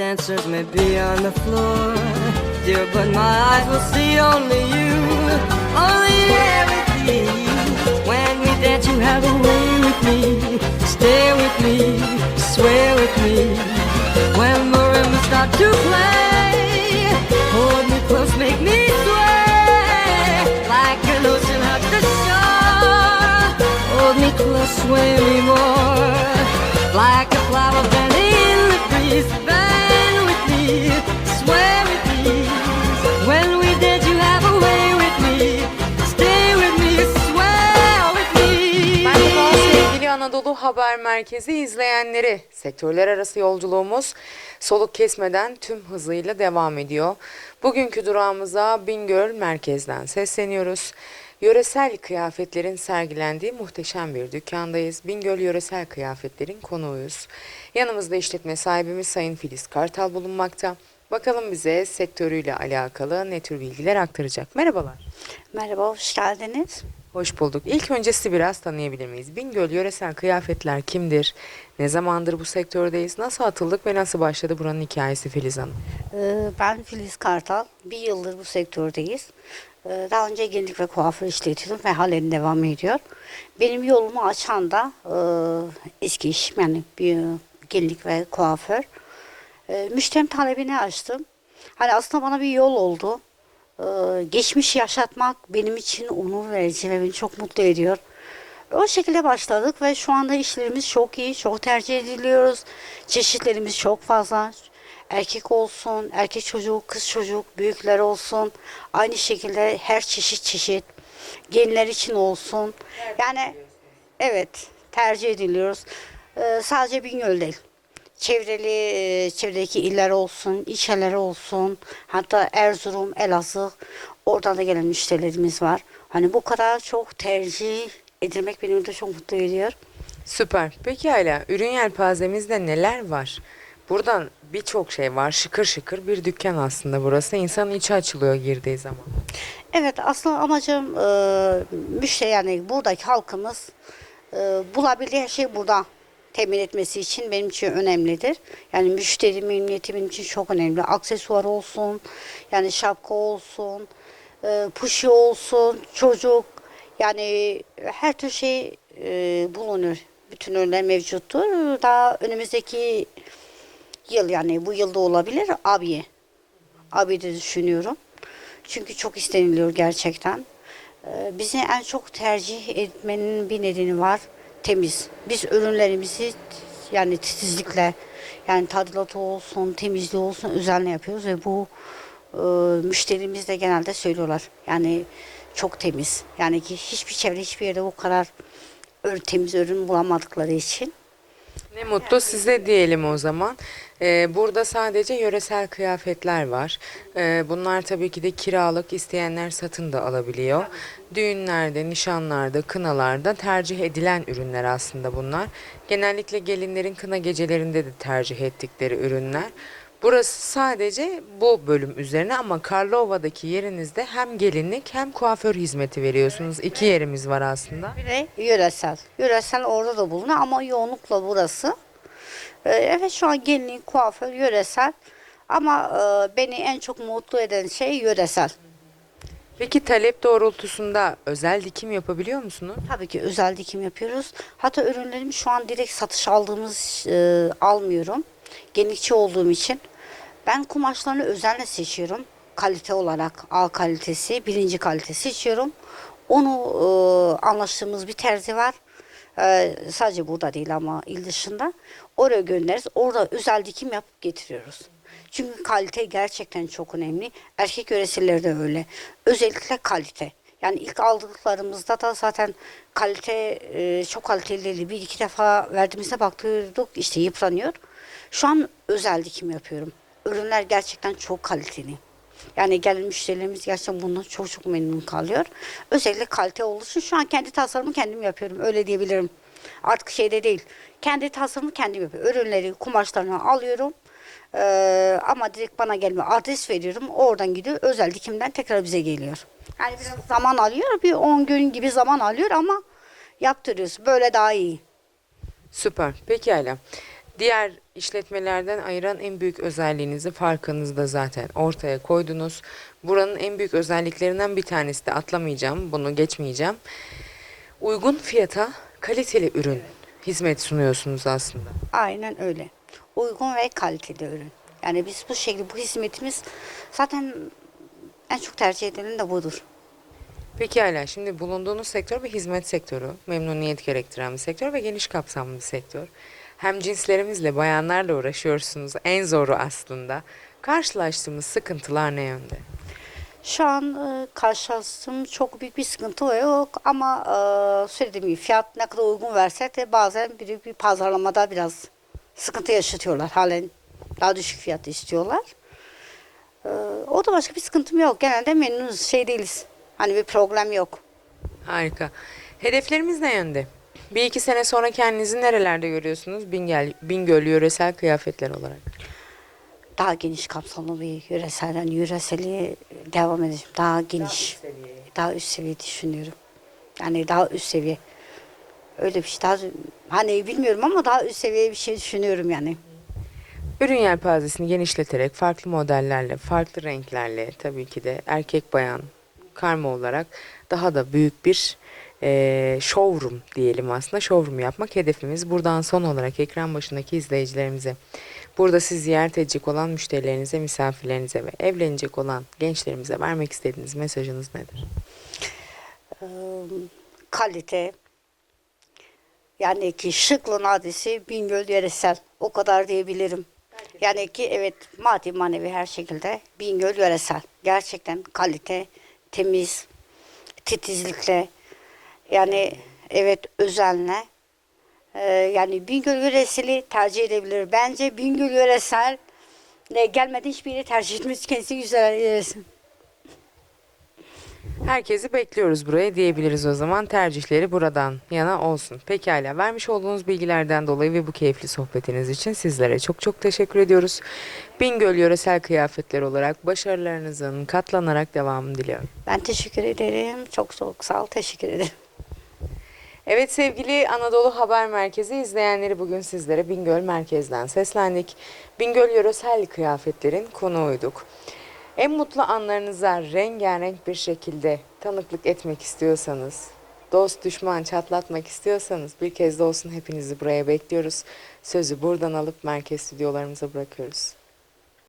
dancers may be on the floor, dear, but my eyes will see only you, only everything. When we dance, you have a way with me, stay with me, swear with me. When marimbas start to play, hold me close, make me sway, like an ocean hugs the shore. Hold me close, sway me more, like a flower Anadolu Haber Merkezi izleyenleri. Sektörler arası yolculuğumuz soluk kesmeden tüm hızıyla devam ediyor. Bugünkü durağımıza Bingöl merkezden sesleniyoruz. Yöresel kıyafetlerin sergilendiği muhteşem bir dükkandayız. Bingöl Yöresel Kıyafetlerin konuğuyuz. Yanımızda işletme sahibimiz Sayın Filiz Kartal bulunmakta. Bakalım bize sektörüyle alakalı ne tür bilgiler aktaracak. Merhabalar. Merhaba, hoş geldiniz. Hoş bulduk. İlk önce sizi biraz tanıyabilir miyiz? Bingöl Yöresel Kıyafetler kimdir? Ne zamandır bu sektördeyiz? Nasıl atıldık ve nasıl başladı buranın hikayesi Filiz Hanım? Ee, Ben Filiz Kartal. Bir yıldır bu sektördeyiz. Ee, Daha önce gelinlik ve kuaför işletiyordum ve halen devam ediyor. Benim yolumu açan da e, eski işim yani bir gelinlik ve kuaför. Ee, Müşteri talebini açtım. Hani aslında bana bir yol oldu. Ee, Geçmiş yaşatmak benim için onur verici ve beni çok mutlu ediyor. O şekilde başladık ve şu anda işlerimiz çok iyi, çok tercih ediliyoruz. Çeşitlerimiz çok fazla. Erkek olsun, erkek çocuk, kız çocuk, büyükler olsun. Aynı şekilde her çeşit çeşit. Gençler için olsun. Yani evet tercih ediliyoruz. Ee, sadece Bingöl değil. Çevreli, çevredeki iller olsun, ilçeler olsun. Hatta Erzurum, Elazığ oradan da gelen müşterilerimiz var. Hani bu kadar çok tercih edilmek beni de çok mutlu ediyor. Süper. Peki hala ürün yelpazemizde neler var? Buradan birçok şey var. Şıkır şıkır bir dükkan aslında burası. İnsanın içi açılıyor girdiği zaman. Evet aslında amacım e, müşteri yani buradaki halkımız e, bulabildiği her şeyi burada temin etmesi için benim için önemlidir. Yani müşteri memnuniyeti benim için çok önemli. Aksesuar olsun, yani şapka olsun, e, puşi olsun, çocuk yani her tür şey e, bulunur. Bütün ürünler mevcuttur. Daha önümüzdeki yıl yani bu yılda olabilir abiye. Abi de düşünüyorum. Çünkü çok isteniliyor gerçekten. Ee, Bizi en çok tercih etmenin bir nedeni var. Temiz. Biz ürünlerimizi yani titizlikle yani tadilatı olsun, temizliği olsun özenle yapıyoruz ve bu e, müşterimiz de genelde söylüyorlar. Yani çok temiz. Yani ki hiçbir çevre hiçbir yerde bu kadar ür- temiz ürün bulamadıkları için. Ne mutlu size diyelim o zaman. Ee, burada sadece yöresel kıyafetler var. Ee, bunlar tabii ki de kiralık isteyenler satın da alabiliyor. Düğünlerde, nişanlarda, kınalarda tercih edilen ürünler aslında bunlar. Genellikle gelinlerin kına gecelerinde de tercih ettikleri ürünler. Burası sadece bu bölüm üzerine ama Karlova'daki yerinizde hem gelinlik hem kuaför hizmeti veriyorsunuz. İki yerimiz var aslında. Bir de yöresel. Yöresel orada da bulunuyor ama yoğunlukla burası. Ee, Evet şu an gelinlik, kuaför, yöresel. Ama e, beni en çok mutlu eden şey yöresel. Peki talep doğrultusunda özel dikim yapabiliyor musunuz? Tabii ki özel dikim yapıyoruz. Hatta ürünlerimi şu an direkt satış aldığımız e, almıyorum. Gelinlikçi olduğum için. Ben kumaşlarını özenle seçiyorum. Kalite olarak A kalitesi, birinci kalite seçiyorum. Onu e, anlaştığımız bir terzi var. E, sadece burada değil ama il dışında. Oraya göndeririz. Orada özel dikim yapıp getiriyoruz. Çünkü kalite gerçekten çok önemli. Erkek yöresilleri de öyle. Özellikle kalite. Yani ilk aldıklarımızda da zaten kalite e, çok kaliteli. Bir iki defa verdiğimizde baktık işte yıpranıyor. Şu an özel dikim yapıyorum. Ürünler gerçekten çok kaliteli. Yani gelen müşterilerimiz gerçekten bundan çok çok memnun kalıyor. Özellikle kalite olduğu şu an kendi tasarımı kendim yapıyorum. Öyle diyebilirim. Artık şeyde değil. Kendi tasarımı kendim yapıyorum. Ürünleri, kumaşlarını alıyorum. Ee, ama direkt bana gelmiyor. Adres veriyorum. Oradan gidiyor. Özel dikimden tekrar bize geliyor. Yani biraz zaman alıyor. Bir 10 gün gibi zaman alıyor ama yaptırıyoruz. Böyle daha iyi. Süper. Peki hala. Diğer işletmelerden ayıran en büyük özelliğinizi farkınızda zaten ortaya koydunuz. Buranın en büyük özelliklerinden bir tanesi de atlamayacağım, bunu geçmeyeceğim. Uygun fiyata kaliteli ürün, hizmet sunuyorsunuz aslında. Aynen öyle. Uygun ve kaliteli ürün. Yani biz bu şekilde bu hizmetimiz zaten en çok tercih edilen de budur. Peki hala şimdi bulunduğunuz sektör bir hizmet sektörü, memnuniyet gerektiren bir sektör ve geniş kapsamlı bir sektör. Hem cinslerimizle, bayanlarla uğraşıyorsunuz. En zoru aslında. Karşılaştığımız sıkıntılar ne yönde? Şu an e, karşılaştığım çok büyük bir sıkıntı yok ama e, söylediğim gibi fiyat ne kadar uygun versek de bazen büyük bir pazarlamada biraz sıkıntı yaşatıyorlar. Halen daha düşük fiyat istiyorlar. E, o da başka bir sıkıntım yok. Genelde memnunuz, şey değiliz. Hani bir problem yok. Harika. Hedeflerimiz ne yönde? Bir iki sene sonra kendinizi nerelerde görüyorsunuz? Bingöl, Bingöl yöresel kıyafetler olarak. Daha geniş kapsamlı bir yöreselden yöreseli devam edeceğim. Daha geniş. Daha üst seviye düşünüyorum. Yani daha üst seviye. Öyle bir şey. Daha, hani bilmiyorum ama daha üst seviye bir şey düşünüyorum yani. Ürün yelpazesini genişleterek farklı modellerle, farklı renklerle tabii ki de erkek bayan karma olarak daha da büyük bir eee showroom diyelim aslında. Showroom yapmak hedefimiz. Buradan son olarak ekran başındaki izleyicilerimize, burada sizi ziyaret edecek olan müşterilerinize, misafirlerinize ve evlenecek olan gençlerimize vermek istediğiniz mesajınız nedir? Ee, kalite yani ki şıklığın adresi Bingöl Yöresel. O kadar diyebilirim. Yani ki evet maddi manevi her şekilde Bingöl Yöresel. Gerçekten kalite, temiz, titizlikle yani evet özenle Ee, yani Bingöl Yöreseli tercih edebilir. Bence Bingöl Yöresel e, gelmedi hiçbir yeri tercih etmesi kendisi güzel yersin. Herkesi bekliyoruz buraya diyebiliriz o zaman. Tercihleri buradan yana olsun. Pekala. Vermiş olduğunuz bilgilerden dolayı ve bu keyifli sohbetiniz için sizlere çok çok teşekkür ediyoruz. Bingöl yöresel kıyafetler olarak başarılarınızın katlanarak devamını diliyorum. Ben teşekkür ederim. Çok çok sağ ol. Teşekkür ederim. Evet sevgili Anadolu Haber Merkezi izleyenleri bugün sizlere Bingöl merkezden seslendik. Bingöl yöresel kıyafetlerin konuğuyduk. En mutlu anlarınıza rengarenk bir şekilde tanıklık etmek istiyorsanız, dost düşman çatlatmak istiyorsanız bir kez de olsun hepinizi buraya bekliyoruz. Sözü buradan alıp merkez stüdyolarımıza bırakıyoruz.